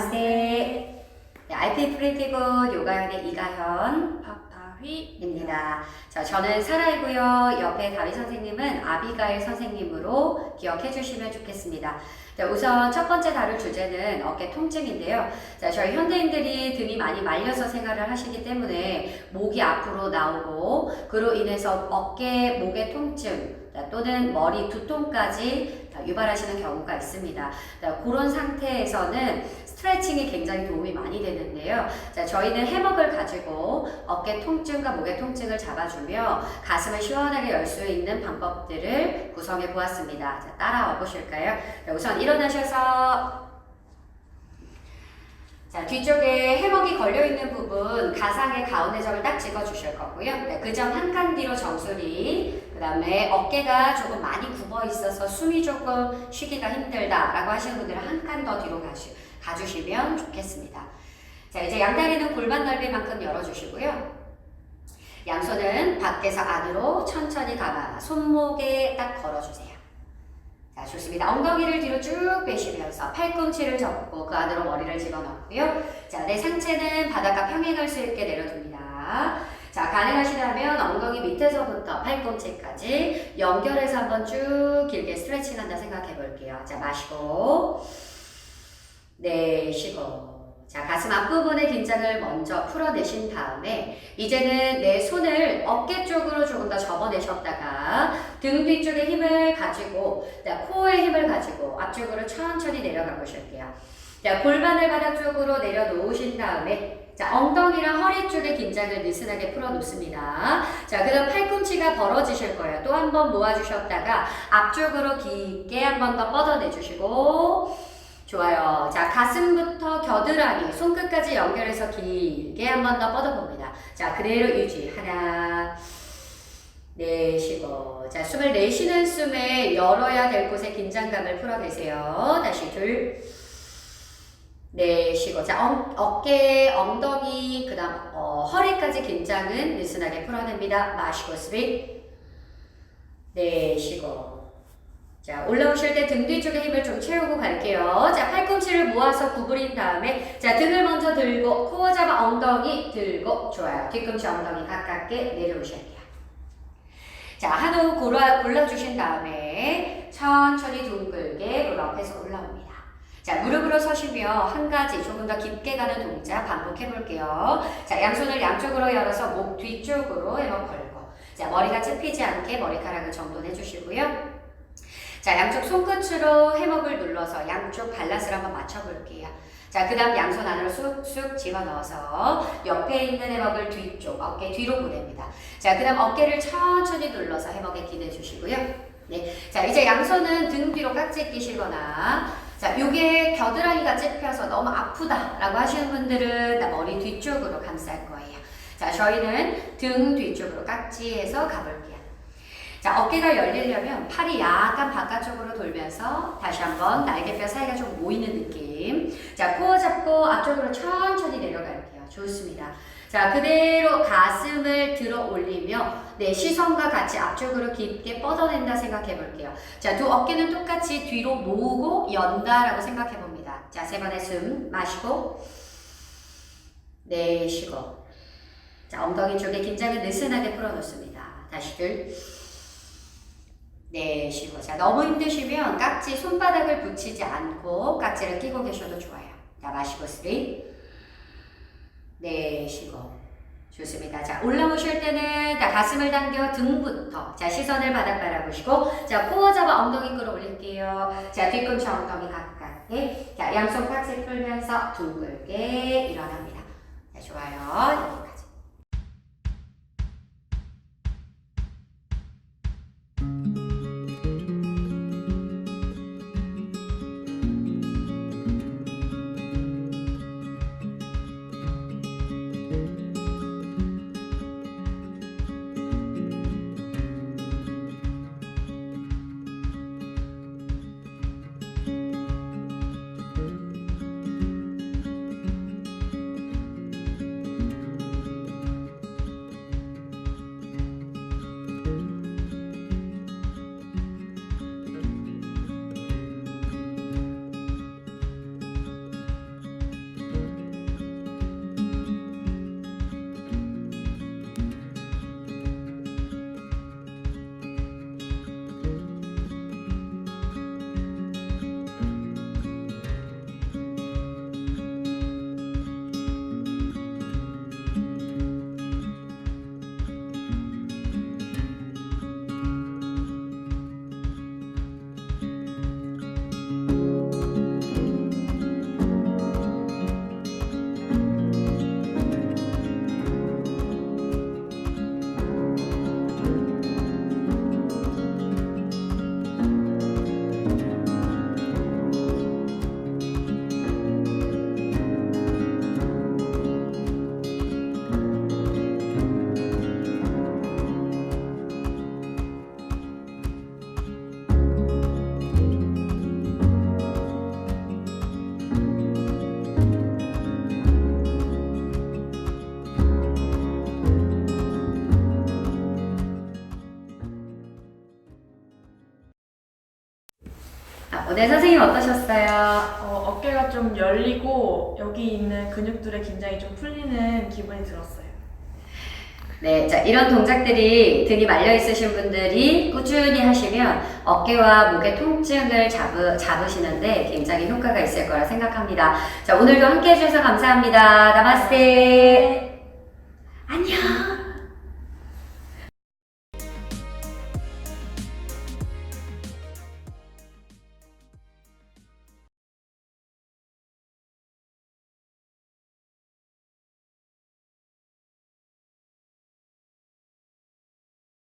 나마스테. 네, IP 프리티굿 요가연의 이가현. 박다휘 입니다. 자, 저는 사라이고요. 옆에 다위 선생님은 아비가일 선생님으로 기억해 주시면 좋겠습니다. 자, 우선 첫 번째 다룰 주제는 어깨 통증인데요. 자, 저희 현대인들이 등이 많이 말려서 생활을 하시기 때문에 목이 앞으로 나오고 그로 인해서 어깨, 목의 통증 자, 또는 머리 두통까지 다 유발하시는 경우가 있습니다. 자, 그런 상태에서는 스트레칭이 굉장히 도움이 많이 되는데요. 자, 저희는 해먹을 가지고 어깨 통증과 목의 통증을 잡아주며 가슴을 시원하게 열 수 있는 방법들을 구성해 보았습니다. 자, 따라와 보실까요? 자, 우선 일어나셔서 자, 뒤쪽에 해먹이 걸려있는 부분 가상의 가운데 점을 딱 찍어주실 거고요. 네, 그점 한 칸 뒤로 정수리. 그 다음에 어깨가 조금 많이 굽어 있어서 숨이 조금 쉬기가 힘들다라고 하시는 분들은 한 칸 더 뒤로 가시, 가주시면 좋겠습니다. 자, 이제 양다리는 골반 넓이만큼 열어주시고요. 양손은 밖에서 안으로 천천히 감아 손목에 딱 걸어주세요. 자, 좋습니다. 엉덩이를 뒤로 쭉 빼시면서 팔꿈치를 접고 그 안으로 머리를 집어넣고요. 자, 내 상체는 바닥과 평행할 수 있게 내려둡니다. 자, 가능하시다면 엉덩이 밑에서부터 팔꿈치까지 연결해서 한번 쭉 길게 스트레칭 한다 생각해 볼게요. 자, 마시고, 내쉬고. 자, 가슴 앞부분의 긴장을 먼저 풀어내신 다음에 이제는 내 손을 어깨 쪽으로 조금 더 접어내셨다가 등 뒤쪽에 힘을 가지고 자, 코어에 힘을 가지고 앞쪽으로 천천히 내려가 보실게요. 자, 골반을 바닥 쪽으로 내려놓으신 다음에 자, 엉덩이랑 허리 쪽의 긴장을 느슨하게 풀어놓습니다. 자, 그 다음 팔꿈치가 벌어지실 거예요. 또 한 번 모아주셨다가 앞쪽으로 깊게 한 번 더 뻗어내주시고 좋아요. 자, 가슴부터 겨드랑이, 손끝까지 연결해서 길게 한 번 더 뻗어봅니다. 자, 그대로 유지. 하나, 내쉬고. 자, 숨을 내쉬는 숨에 열어야 될 곳의 긴장감을 풀어내세요. 다시 둘, 내쉬고. 자, 엉, 어깨, 엉덩이, 그 다음, 어, 허리까지 긴장은 느슨하게 풀어냅니다. 마시고, 스윗. 내쉬고. 자, 올라오실 때 등 뒤쪽에 힘을 좀 채우고 갈게요. 자, 팔꿈치를 모아서 구부린 다음에, 자, 등을 먼저 들고, 코어 잡아 엉덩이 들고, 좋아요. 뒤꿈치 엉덩이 가깝게 내려오실게요. 자, 한호흡 골라, 골라주신 다음에, 천천히 둥글게 롤업해서 올라옵니다. 서시며 한 가지 조금 더 깊게 가는 동작 반복해 볼게요. 자, 양손을 양쪽으로 열어서 목 뒤쪽으로 해먹 걸고, 자, 머리가 찝히지 않게 머리카락을 정돈해 주시고요. 자, 양쪽 손끝으로 해먹을 눌러서 양쪽 밸런스를 한번 맞춰볼게요. 자, 그 다음 양손 안으로 쑥쑥 집어넣어서 옆에 있는 해먹을 뒤쪽, 어깨 뒤로 보냅니다. 자, 그 다음 어깨를 천천히 눌러서 해먹에 기대주시고요. 네. 자, 이제 양손은 등 뒤로 깍지 끼시거나, 자, 요게 겨드랑이가 찝혀서 너무 아프다라고 하시는 분들은 나 머리 뒤쪽으로 감쌀 거예요. 자, 저희는 등 뒤쪽으로 깍지해서 가볼게요. 자, 어깨가 열리려면 팔이 약간 바깥쪽으로 돌면서 다시 한번 날개뼈 사이가 좀 모이는 느낌. 자, 코어 잡고 앞쪽으로 천천히 내려갈게요. 좋습니다. 자, 그대로 가슴을 들어 올리며 내 시선과 같이 앞쪽으로 깊게 뻗어낸다 생각해 볼게요. 자, 두 어깨는 똑같이 뒤로 모으고 연다라고 생각해 봅니다. 자, 세 번의 숨 마시고 내쉬고 자, 엉덩이 쪽에 긴장을 느슨하게 풀어놓습니다. 다시 둘 내쉬고 자 너무 힘드시면 깍지 손바닥을 붙이지 않고 깍지를 끼고 계셔도 좋아요. 자 마시고 쓰리 내쉬고 좋습니다. 자 올라오실 때는 자, 가슴을 당겨 등부터 자 시선을 바닥 바라보시고 자 코어 잡아 엉덩이 끌어올릴게요. 자 뒤꿈치 엉덩이 가깝게 자 양손 깍지 풀면서 둥글게 일어납니다. 자 좋아요. 오늘 선생님 어떠셨어요? 어, 어깨가 좀 열리고 여기 있는 근육들의 긴장이 좀 풀리는 기분이 들었어요. 네, 자, 이런 동작들이 등이 말려 있으신 분들이 꾸준히 하시면 어깨와 목의 통증을 잡으, 잡으시는데 굉장히 효과가 있을 거라 생각합니다. 자, 오늘도 함께 해주셔서 감사합니다. 나마스테. 안녕.